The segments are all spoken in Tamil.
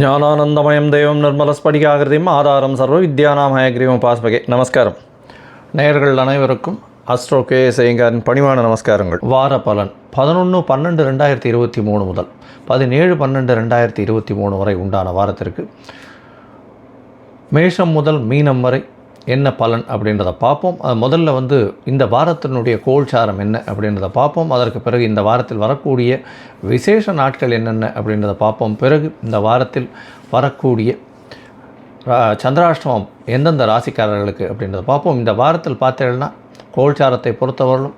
ஞானானந்தமயம் தெய்வம் நிர்மலஸ்படிகாகிருதியும் ஆதாரம் சர்வ வித்யானாமயகிரிவம் பாஸ்பகே. நமஸ்காரம். நேயர்கள் அனைவருக்கும் அஸ்ட்ரோ கே பணிவான நமஸ்காரங்கள். வார பலன் பதினொன்று பன்னெண்டு ரெண்டாயிரத்தி இருபத்தி மூணு முதல் பதினேழு பன்னெண்டு ரெண்டாயிரத்தி இருபத்தி மூணு வரை உண்டான வாரத்திற்கு மேஷம் முதல் மீனம் வரை என்ன பலன் அப்படின்றத பார்ப்போம். அது முதல்ல வந்து இந்த வாரத்தினுடைய கோல்சாரம் என்ன அப்படின்றத பார்ப்போம். அதற்கு பிறகு இந்த வாரத்தில் வரக்கூடிய விசேஷ நாட்கள் என்னென்ன அப்படின்றத பார்ப்போம். பிறகு இந்த வாரத்தில் வரக்கூடிய ரா- சந்திராஷ்டமம் எந்தெந்த ராசிக்காரர்களுக்கு அப்படின்றத பார்ப்போம். இந்த வாரத்தில் பார்த்தீங்கன்னா கோல்சாரத்தை பொறுத்தவரையிலும்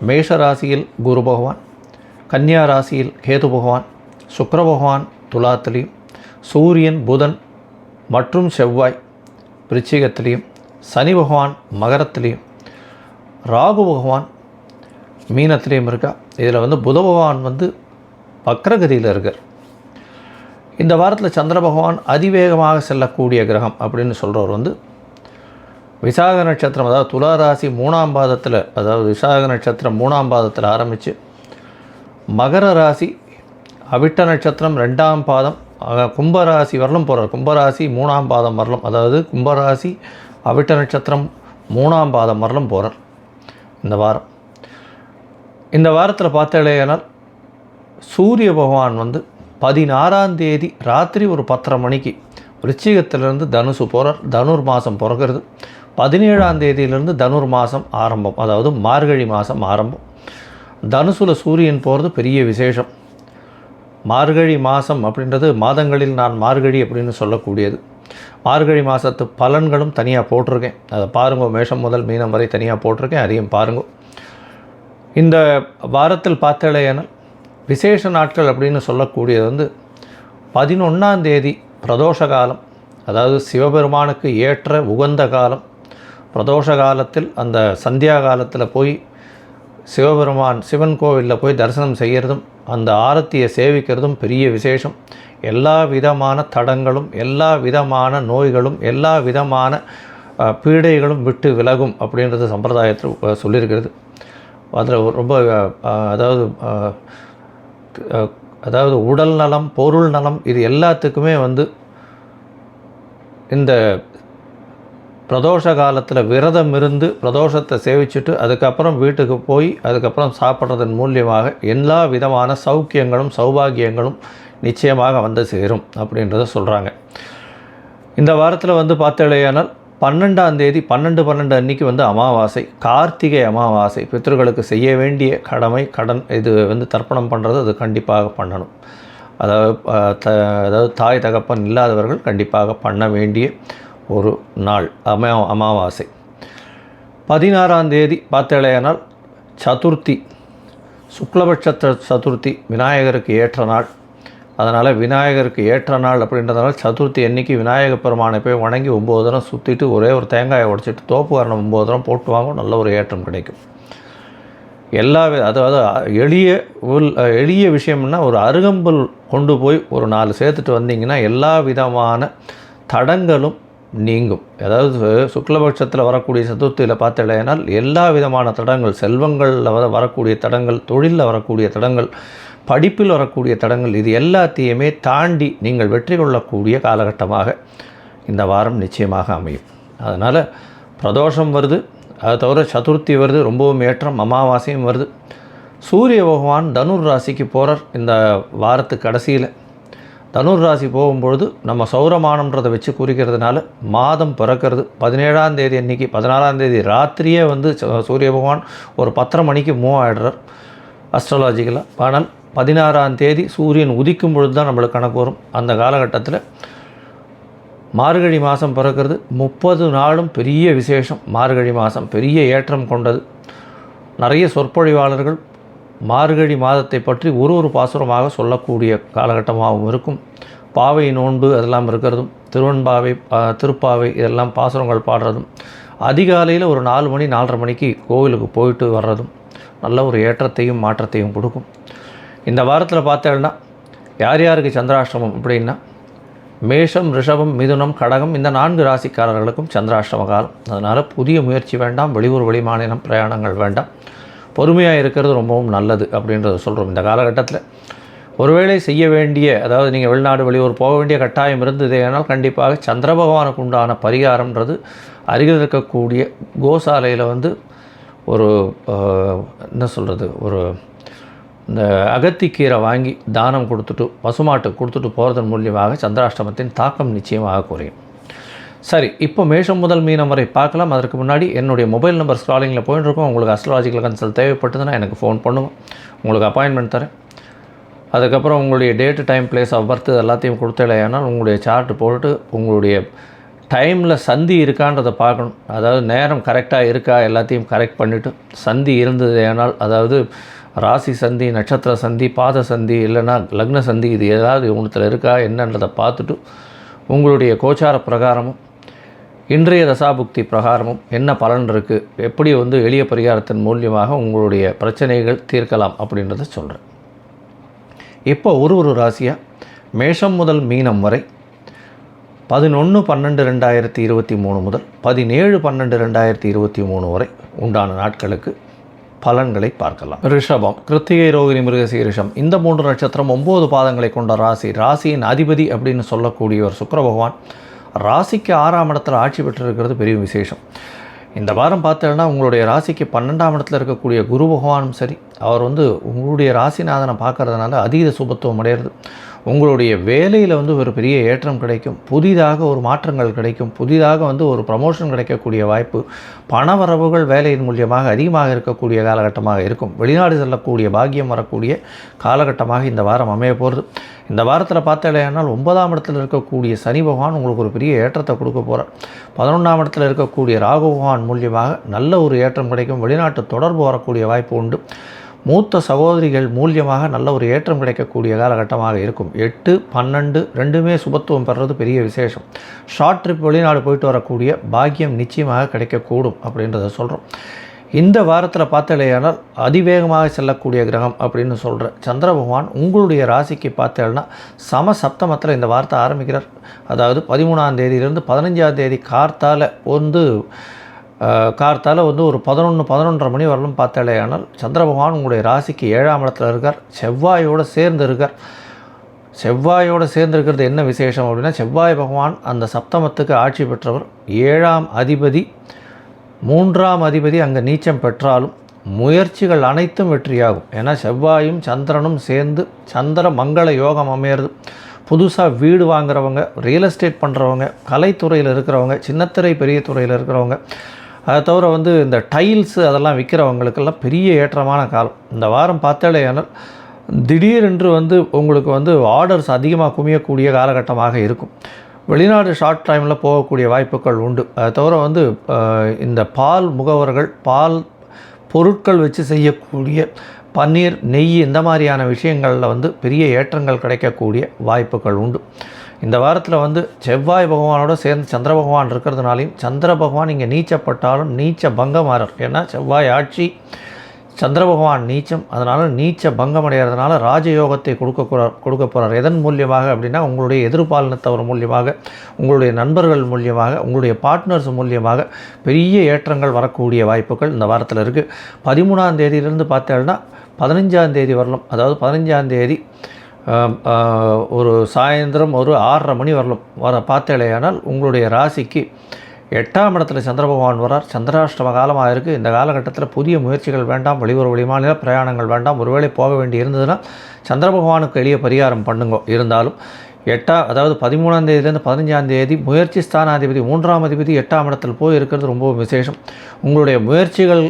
மேஷ ராசியில் குரு பகவான் கன்னியா ராசியில் கேது பகவான் சுக்கர பகவான் துலாத்திலையும் சூரியன் புதன் மற்றும் செவ்வாய் விருச்சிகத்திலையும் சனி பகவான் மகரத்துலேயும் ராகு பகவான் மீனத்துலேயும் இருக்கா? இதில் வந்து புத பகவான் வந்து வக்ரகதியில் இருக்கார். இந்த வாரத்தில் சந்திர பகவான் அதிவேகமாக செல்லக்கூடிய கிரகம் அப்படின்னு சொல்கிறவர் வந்து விசாக நட்சத்திரம் அதாவது துலா ராசி மூணாம் பாதத்தில் அதாவது விசாக நட்சத்திரம் மூணாம் பாதத்தில் ஆரம்பித்து மகர ராசி அவிட்ட நட்சத்திரம் ரெண்டாம் பாதம் கும்பராசி வரலும் போகிறார் கும்பராசி மூணாம் பாதம் வரலும் அதாவது கும்பராசி அவிட்ட நட்சத்திரம் மூணாம் பாதம் வரலும் போகிறார் இந்த வாரம். இந்த வாரத்தில் பார்த்தேனால் சூரிய பகவான் வந்து பதினாறாம் தேதி ராத்திரி ஒரு பத்தரை மணிக்கு விருச்சிகத்திலிருந்து தனுசு போகிறார் தனுர் மாதம் பிறக்கிறது. பதினேழாம் தேதியிலிருந்து தனுர் மாதம் ஆரம்பம். அதாவது மார்கழி மாதம் ஆரம்பம். தனுசுல சூரியன் போகிறது பெரிய விசேஷம். மார்கழி மாதம் அப்படின்றது மாதங்களில் நான் மார்கழி அப்படின்னு சொல்லக்கூடியது. மார்கழி மாதத்து பலன்களும் தனியாக போட்டிருக்கேன். அதை பாருங்க மேஷம் முதல் மீனம் வரை தனியாக போட்டிருக்கேன் அதையும் பாருங்க. இந்த வாரத்தில் பார்த்தலையானால் விசேஷ நாட்கள் அப்படின்னு சொல்லக்கூடியது வந்து பதினொன்றாம் தேதி பிரதோஷ காலம் அதாவது சிவபெருமானுக்கு ஏற்ற உகந்த காலம். பிரதோஷ காலத்தில் அந்த சந்தியா காலத்தில் போய் சிவபெருமான் சிவன் கோவிலில் போய் தரிசனம் செய்கிறதும் அந்த ஆரத்தியை சேவிக்கிறதும் பெரிய விசேஷம். எல்லா விதமான தடங்களும் எல்லா விதமான நோய்களும் எல்லா விதமான பீடைகளும் விட்டு விலகும் அப்படின்றது சம்பிரதாயத்தில் சொல்லியிருக்கிறது. அதில் ரொம்ப அதாவது அதாவது உடல் நலம் பொருள் நலம் இது எல்லாத்துக்குமே வந்து இந்த பிரதோஷ காலத்தில் விரதம் இருந்து பிரதோஷத்தை சேவிச்சுட்டு அதுக்கப்புறம் வீட்டுக்கு போய் அதுக்கப்புறம் சாப்பிட்றதன் மூலியமாக எல்லா விதமான சௌக்கியங்களும் சௌபாகியங்களும் நிச்சயமாக வந்து சேரும் அப்படின்றத சொல்கிறாங்க இந்த வாரத்தில் வந்து பார்த்தேனால் பன்னெண்டாம் தேதி பன்னெண்டு பன்னெண்டு அன்னைக்கு வந்து அமாவாசை கார்த்திகை அமாவாசை. பித்ருக்களுக்கு செய்ய வேண்டிய கடமை கடன் இது வந்து தர்ப்பணம் பண்ணுறது அது கண்டிப்பாக பண்ணணும். அதாவது த அதாவது தாய் தகப்பன் இல்லாதவர்கள் கண்டிப்பாக பண்ண வேண்டிய ஒரு நாள் அமா அமாவாசை. பதினாறாம் தேதி பார்த்தேனால் சதுர்த்தி சுக்லபட்ச சதுர்த்தி விநாயகருக்கு ஏற்ற நாள். அதனால் விநாயகருக்கு ஏற்ற நாள் அப்படின்றதுனால சதுர்த்தி என்றைக்கு விநாயக பெருமானை போய் வணங்கி ஒம்பது தரம் சுற்றிட்டு ஒரே ஒரு தேங்காயை உடைச்சிட்டு தோப்பு வரணம் ஒம்பது தரம் போட்டு வாங்கும். நல்ல ஒரு ஏற்றம் கிடைக்கும். எல்லா அதாவது எளிய உள் எளிய விஷயம்னா ஒரு அருகம்புல் கொண்டு போய் ஒரு நாலு சேர்த்துட்டு வந்தீங்கன்னா எல்லா விதமான தடங்களும் நீங்கும். அதாவது சுக்லபட்சத்தில் வரக்கூடிய சதுர்த்தியில் பார்த்தீங்கன்னா எல்லா விதமான தடங்கள் செல்வங்களில் வர வரக்கூடிய தடங்கள் தொழிலில் வரக்கூடிய தடங்கள் படிப்பில் வரக்கூடிய தடங்கள் இது எல்லாத்தையுமே தாண்டி நீங்கள் வெற்றி கொள்ளக்கூடிய காலகட்டமாக இந்த வாரம் நிச்சயமாக அமையும். அதனால் பிரதோஷம் வருது. அது தவிர சதுர்த்தி வருது. ரொம்பவும் ஏற்றம் அமாவாசையும் வருது. சூரிய பகவான் தனுர் ராசிக்கு போகிறார் இந்த வாரத்து கடைசியில். தனுர் ராசி போகும்பொழுது நம்ம சௌரமானம்ன்றதை வச்சு குறிக்கிறதுனால மாதம் பிறக்கிறது. பதினேழாம் தேதி அன்னைக்கு பதினாலாம் தேதி ராத்திரியே வந்து ச- சூரிய பகவான் ஒரு பத்தரை மணிக்கு மூவ் ஆகிடுறார் அஸ்ட்ராலாஜிக்கலாக ஆனால் பதினாறாம் தேதி சூரியன் உதிக்கும் பொழுது தான் நம்மளுக்கு கணக்கு வரும். அந்த காலகட்டத்தில் மார்கழி மாதம் பிறக்கிறது. முப்பது நாளும் பெரிய விசேஷம். மார்கழி மாதம் பெரிய ஏற்றம் கொண்டது. நிறைய சொற்பொழிவாளர்கள் மார்கழி மாதத்தை பற்றி ஒரு ஒரு பாசுரமாக சொல்லக்கூடிய காலகட்டமாகவும் இருக்கும். பாவை நோன்பு அதெல்லாம் இருக்கிறதும் திருவன்பாவை திருப்பாவை இதெல்லாம் பாசுரங்கள் பாடுறதும் அதிகாலையில் ஒரு நாலு மணி நாலரை மணிக்கு கோவிலுக்கு போயிட்டு வர்றதும் நல்ல ஒரு ஏற்றத்தையும் மாற்றத்தையும் கொடுக்கும். இந்த வாரத்தில் பார்த்தேன்னா யார் யாருக்கு சந்திராஷ்டமம் அப்படின்னா மேஷம் ரிஷபம் மிதுனம் கடகம் இந்த நான்கு ராசிக்காரர்களுக்கும் சந்திராஷ்டம காலம். அதனால் புதிய முயற்சி வேண்டாம் வெளியூர் வெளிமாநிலம் பிரயாணங்கள் வேண்டாம். பொறுமையாக இருக்கிறது ரொம்பவும் நல்லது அப்படின்றத சொல்கிறோம் இந்த காலகட்டத்தில். ஒருவேளை செய்ய வேண்டிய அதாவது நீங்கள் வெளிநாடு வெளியூர் போக வேண்டிய கட்டாயம் இருந்தது ஆனால் கண்டிப்பாக சந்திர பகவானுக்கு உண்டான பரிகாரம்ன்றது அருகில் இருக்கக்கூடிய கோசாலையில் வந்து ஒரு என்ன சொல்கிறது ஒரு இந்த அகத்திக்கீரை வாங்கி தானம் கொடுத்துட்டு பசுமாட்டு கொடுத்துட்டு போகிறதன் மூலியமாக சந்திராஷ்டமத்தின் தாக்கம் நிச்சயமாக குறையும். சரி இப்போ மேஷம் முதல் மீனம் வரை பார்க்கலாம். அதற்கு முன்னாடி என்னுடைய மொபைல் நம்பர் ஸ்க்ராலிங்கில் போயின்னு உங்களுக்கு அஸ்ட்ராலஜிக்கல் கன்சல்ட் தேவைப்பட்டதுன்னா எனக்கு ஃபோன் பண்ணுவோம் உங்களுக்கு அப்பாயின்மெண்ட் தரேன். அதுக்கப்புறம் உங்களுடைய date time place of birth எல்லாத்தையும் கொடுத்தலையானால் உங்களுடைய சார்ட்டு போட்டு உங்களுடைய டைமில் சந்தி இருக்கான்றதை பார்க்கணும். அதாவது நேரம் கரெக்டாக இருக்கா எல்லாத்தையும் கரெக்ட் பண்ணிவிட்டு சந்தி இருந்தது ஏனால் அதாவது ராசி சந்தி நட்சத்திர சந்தி பாத சந்தி இல்லைன்னா லக்ன சந்தி இது ஏதாவது ஒன்றுத்தில் இருக்கா என்னன்றதை பார்த்துட்டு உங்களுடைய கோச்சார பிரகாரமும் இன்றைய தசாபுக்தி பிரகாரமும் என்ன பலன் இருக்குது எப்படி வந்து எளிய பரிகாரத்தின் மூலியமாக உங்களுடைய பிரச்சனைகள் தீர்க்கலாம் அப்படின்றத சொல்கிறேன் இப்போ ஒரு ஒரு ராசியாக மேஷம் முதல் மீனம் வரை பதினொன்று பன்னெண்டு ரெண்டாயிரத்தி இருபத்தி மூணு முதல் பதினேழு பன்னெண்டு ரெண்டாயிரத்தி இருபத்தி மூணு வரை உண்டான நாட்களுக்கு பலன்களை பார்க்கலாம். ரிஷபம் கிருத்திகை ரோகிணி மிருகசீரிஷம் இந்த மூன்று நட்சத்திரம் ஒம்பது பாதங்களை கொண்ட ராசி. ராசியின் அதிபதி அப்படின்னு சொல்லக்கூடியவர் சுக்கர பகவான். ராசிக்கு ஆறாம் இடத்துல ஆட்சி பெற்றிருக்கிறது பெரிய விசேஷம். இந்த வாரம் பார்த்தோன்னா உங்களுடைய ராசிக்கு பன்னெண்டாம் இடத்துல இருக்கக்கூடிய குரு பகவானும் சரி அவர் வந்து உங்களுடைய ராசிநாதனை பார்க்கறதுனால அதீத சுபத்துவம் அடையிறது. உங்களுடைய வேலையில் வந்து ஒரு பெரிய ஏற்றம் கிடைக்கும். புதிதாக ஒரு மாற்றங்கள் கிடைக்கும். புதிதாக வந்து ஒரு ப்ரமோஷன் கிடைக்கக்கூடிய வாய்ப்பு பணவரவுகள் வேலையின் மூலியமாக அதிகமாக இருக்கக்கூடிய காலகட்டமாக இருக்கும். வெளிநாடு செல்லக்கூடிய பாக்கியம் வரக்கூடிய காலகட்டமாக இந்த வாரம் அமைய போகிறது இந்த வாரத்தில் பார்த்தாலேனால் ஒன்பதாம் இடத்தில் இருக்கக்கூடிய சனி பகவான் உங்களுக்கு ஒரு பெரிய ஏற்றத்தை கொடுக்க போகிறார் பதினொன்றாம் இடத்தில் இருக்கக்கூடிய ராகு பகவான் மூலியமாக நல்ல ஒரு ஏற்றம் கிடைக்கும். வெளிநாட்டு தொடர்பு வரக்கூடிய வாய்ப்பு உண்டு. மூத்த சகோதரிகள் மூலியமாக நல்ல ஒரு ஏற்றம் கிடைக்கக்கூடிய காலகட்டமாக இருக்கும். எட்டு பன்னெண்டு ரெண்டுமே சுபத்துவம் பெறுறது பெரிய விசேஷம். ஷார்ட் ட்ரிப் வெளிநாடு போயிட்டு வரக்கூடிய பாக்கியம் நிச்சயமாக கிடைக்கக்கூடும் அப்படின்றத சொல்கிறோம் இந்த வாரத்தில் பார்த்தலையானால் அதிவேகமாக செல்லக்கூடிய கிரகம் அப்படின்னு சொல்கிற சந்திர பகவான் உங்களுடைய ராசிக்கு பார்த்தேன்னா சம சப்தமத்தில் இந்த வாரத்தை ஆரம்பிக்கிறார். அதாவது பதிமூணாம் தேதியிலிருந்து பதினஞ்சாம் தேதி கார்த்தால வந்து கார்த்தால் வந்து ஒரு பதினொன்று பதினொன்றரை மணி வரலும் பார்த்தாலேயானால் சந்திர பகவான் உங்களுடைய ராசிக்கு ஏழாம் இடத்துல இருக்கார். செவ்வாயோடு சேர்ந்து இருக்கார். செவ்வாயோடு சேர்ந்திருக்கிறது என்ன விசேஷம் அப்படின்னா செவ்வாய் பகவான் அந்த சப்தமத்துக்கு ஆட்சி பெற்றவர். ஏழாம் அதிபதி மூன்றாம் அதிபதி அங்கே நீச்சம் பெற்றாலும் முயற்சிகள் அனைத்தும் வெற்றியாகும். ஏன்னா செவ்வாயும் சந்திரனும் சேர்ந்து சந்திர மங்கள யோகம் அமையிறது. புதுசாக வீடு வாங்குறவங்க ரியல் எஸ்டேட் பண்ணுறவங்க கலைத்துறையில் இருக்கிறவங்க சின்னத்திரை பெரிய துறையில் இருக்கிறவங்க அதை தவிர வந்து இந்த டைல்ஸு அதெல்லாம் விற்கிறவங்களுக்கெல்லாம் பெரிய ஏற்றமான காலம். இந்த வாரம் பார்த்தாலேயானால் திடீரென்று வந்து உங்களுக்கு வந்து ஆர்டர்ஸ் அதிகமாக குமியக்கூடிய காலகட்டமாக இருக்கும். வெளிநாடு ஷார்ட் டைமில் போகக்கூடிய வாய்ப்புகள் உண்டு. அதை தவிர வந்து இந்த பால் முகவர்கள் பால் பொருட்கள் வச்சு செய்யக்கூடிய பன்னீர் நெய் இந்த மாதிரியான விஷயங்களில் வந்து பெரிய ஏற்றங்கள் கிடைக்கக்கூடிய வாய்ப்புகள் உண்டு. இந்த வாரத்தில் வந்து செவ்வாய் பகவானோட சேர்ந்து சந்திர பகவான் இருக்கிறதுனாலையும் சந்திர பகவான் இங்கே நீச்சப்பட்டாலும் நீச்ச பங்கமாறர் ஏன்னா செவ்வாய் ஆட்சி சந்திர பகவான் நீச்சம் அதனால் நீச்ச பங்கம் அடைகிறதுனால ராஜயோகத்தை கொடுக்க கொடுக்க போகிறார் எதன் மூலியமாக அப்படின்னா உங்களுடைய எதிர்பாலினத்தவர் மூலியமாக உங்களுடைய நண்பர்கள் மூலியமாக உங்களுடைய பார்ட்னர்ஸ் மூலியமாக பெரிய ஏற்றங்கள் வரக்கூடிய வாய்ப்புகள் இந்த வாரத்தில் இருக்குது பதிமூணாம் தேதியிலேருந்து பார்த்தேன்னா பதினஞ்சாம் தேதி வரலாம் அதாவது பதினஞ்சாம் தேதி ஒரு சாயந்தரம் ஒரு ஆறரை மணி வரலாம் வர பார்த்தேலையானால் உங்களுடைய ராசிக்கு எட்டாம் இடத்துல சந்திர பகவான் வரார் சந்திராஷ்டம காலமாக இருக்குது இந்த காலகட்டத்தில் புதிய முயற்சிகள் வேண்டாம் வெளியூர் வெளிமாநில பிரயாணங்கள் வேண்டாம். ஒருவேளை போக வேண்டி இருந்ததுன்னா சந்திர பகவானுக்கு எளிய பரிகாரம் பண்ணுங்க. இருந்தாலும் எட்டா அதாவது பதிமூணாம் தேதியிலேருந்து பதினஞ்சாம் தேதி முயற்சி ஸ்தானாதிபதி மூன்றாம் அதிபதி எட்டாம் இடத்தில் போய் இருக்கிறது ரொம்ப விசேஷம். உங்களுடைய முயற்சிகள்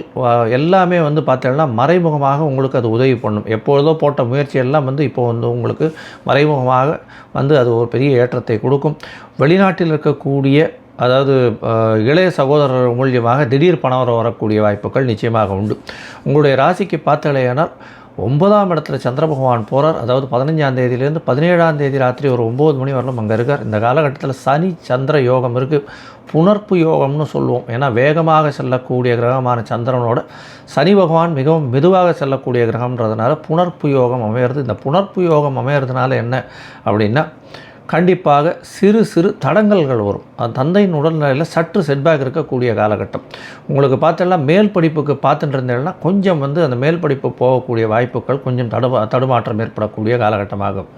எல்லாமே வந்து பார்த்தீங்கன்னா மறைமுகமாக உங்களுக்கு அது உதவி பண்ணும். எப்பொழுதோ போட்ட முயற்சி எல்லாம் வந்து இப்போ வந்து உங்களுக்கு மறைமுகமாக வந்து அது ஒரு பெரிய ஏற்றத்தை கொடுக்கும். வெளிநாட்டில் இருக்கக்கூடிய அதாவது இளைய சகோதரர் மூலியமாக திடீர் பணவரம் வரக்கூடிய வாய்ப்புகள் நிச்சயமாக உண்டு. உங்களுடைய ராசிக்கு பார்த்தலையானால் ஒன்பதாம் இடத்துல சந்திர பகவான் போகிறார் அதாவது பதினஞ்சாம் தேதியிலேருந்து பதினேழாம் தேதி ராத்திரி ஒரு ஒம்பது மணி வரலும் அங்கே இருக்கார். இந்த காலகட்டத்தில் சனி சந்திர யோகம் இருக்குது புணர்ப்பு யோகம்னு சொல்லுவோம். ஏன்னா வேகமாக செல்லக்கூடிய கிரகமான சந்திரனோட சனி பகவான் மிகவும் மெதுவாக செல்லக்கூடிய கிரகம்ன்றதுனால புணர்ப்பு யோகம் அமையிறது. இந்த புணர்ப்பு யோகம் அமையிறதுனால என்ன அப்படின்னா கண்டிப்பாக சிறு சிறு தடங்கல்கள் வரும். அது தந்தையின் உடல்நிலையில் சற்று செட்பேக் இருக்கக்கூடிய காலகட்டம். உங்களுக்கு பார்த்தெல்லாம் மேல் படிப்புக்கு பார்த்துட்டு இருந்தீங்கன்னா கொஞ்சம் வந்து அந்த மேல் படிப்பு போகக்கூடிய வாய்ப்புகள் கொஞ்சம் தடுமா தடுமாற்றம் ஏற்படக்கூடிய காலகட்டமாகும்.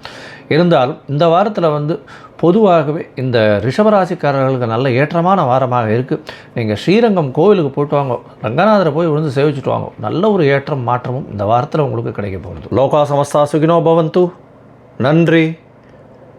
இருந்தாலும் இந்த வாரத்தில் வந்து பொதுவாகவே இந்த ரிஷபராசிக்காரர்களுக்கு நல்ல ஏற்றமான வாரமாக இருக்குது நீங்கள் ஸ்ரீரங்கம் கோவிலுக்கு போயிட்டு வாங்க. ரங்கநாதரை போய் விழுந்து சேவிச்சுட்டு வாங்க. நல்ல ஒரு ஏற்றம் மாற்றமும் இந்த வாரத்தில் உங்களுக்கு கிடைக்க போகிறது லோகா சமஸ்தா சுகினோ பவந்து. நன்றி.